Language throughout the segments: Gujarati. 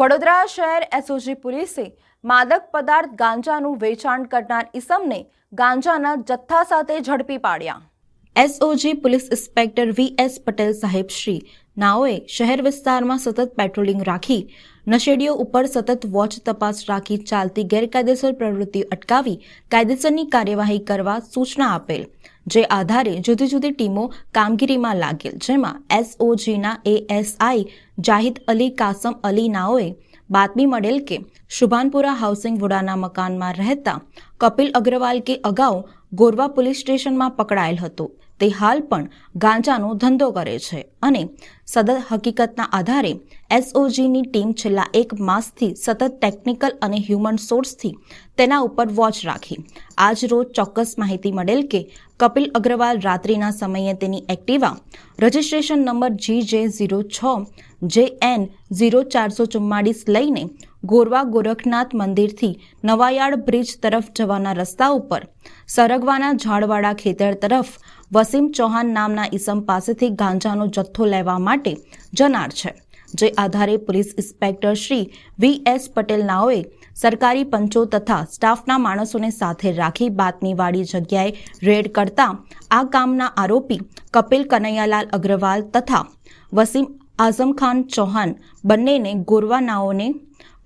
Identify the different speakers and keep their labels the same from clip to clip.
Speaker 1: વડોદરા શહેર એસઓજી પોલીસે માદક પદાર્થ ગાંજાનું વેચાણ કરનાર ઇસમને ગાંજાના જથ્થા સાથે ઝડપી પાડ્યા. SOG police inspector V S Patel સાહેબ શ્રી નાઓએ શહેર વિસ્તારમાં સતત પેટ્રોલિંગ રાખી, નશેડીઓ ઉપર સતત વોચ તપાસ રાખી ચાલતી ગેરકાયદેસર પ્રવૃત્તિ અટકાવી કાયદેસરની કાર્યવાહી કરવા સૂચના આપેલ. જે આધારે જુદી જુદી ટીમો કામગીરીમાં લાગેલ, જેમાં એસઓજીના એએસઆઈ જાહિદ અલી, કાસમ અલી નાઓએ બાતમી મળેલ કે શુભાનપુરા હાઉસિંગ વુડાના મકાનમાં રહેતા કપિલ અગ્રવાલ કે અગાઉ ગોરવા પોલીસ સ્ટેશનમાં પકડાયેલ હતો. તે હાલ પણ ગાંજાનો ધંધો કરે છે અને સદર હકીકતના આધારે એસઓજીની ટીમ છેલ્લા એક માસથી સતત ટેકનિકલ અને હ્યુમન સોર્સથી તેના ઉપર વોચ રાખી. આજ રોજ ચોક્કસ માહિતી મળેલ કે કપિલ અગ્રવાલ રાત્રિના સમયે તેની એક્ટિવા રજિસ્ટ્રેશન નંબર જી જે ઝીરો છ જે એન ઝીરો ચારસો ચુમ્માળીસ લઈને ગોરવા ગોરખનાથ મંદિરથી નવાયાળ બ્રિજ તરફ જવાના રસ્તા ઉપર સરગવાના ઝાડવાળા ખેતર તરફ વસીમ ચૌહાણ નામના ઈસમ પાસેથી ગાંજાનો જથ્થો લેવા માટે જનાર છે. જે આધારે police inspector Shri V S Patel નાઓએ સરકારી પંચો તથા સ્ટાફના માણસોને સાથે રાખી બાતમીવાળી જગ્યાએ રેડ કરતા આ કામના આરોપી કપિલ કનૈયાલાલ અગ્રવાલ તથા વસીમ આઝમ ખાન ચૌહાણ બંનેને ગોરવા નાઓને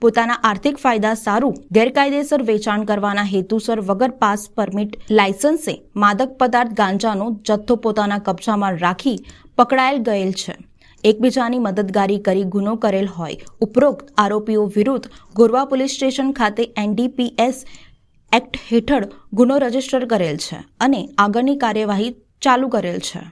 Speaker 1: પોતાના આર્થિક ફાયદા સારું ગેરકાયદેસર વેચાણ કરવાના હેતુસર વગર પાસ પરમિટ, લાયસન્સે માદક પદાર્થ ગાંજાનો જથ્થો પોતાના કબજામાં રાખી પકડાયેલ ગયેલ છે. એકબીજાની મદદગારી કરી ગુનો કરેલ હોય. ઉપરોક્ત આરોપીઓ વિરુદ્ધ ગોરવા પોલીસ સ્ટેશન ખાતે એનડીપીએસ એક્ટ હેઠળ ગુનો રજિસ્ટર કરેલ છે અને આગળની કાર્યવાહી ચાલુ કરેલ છે.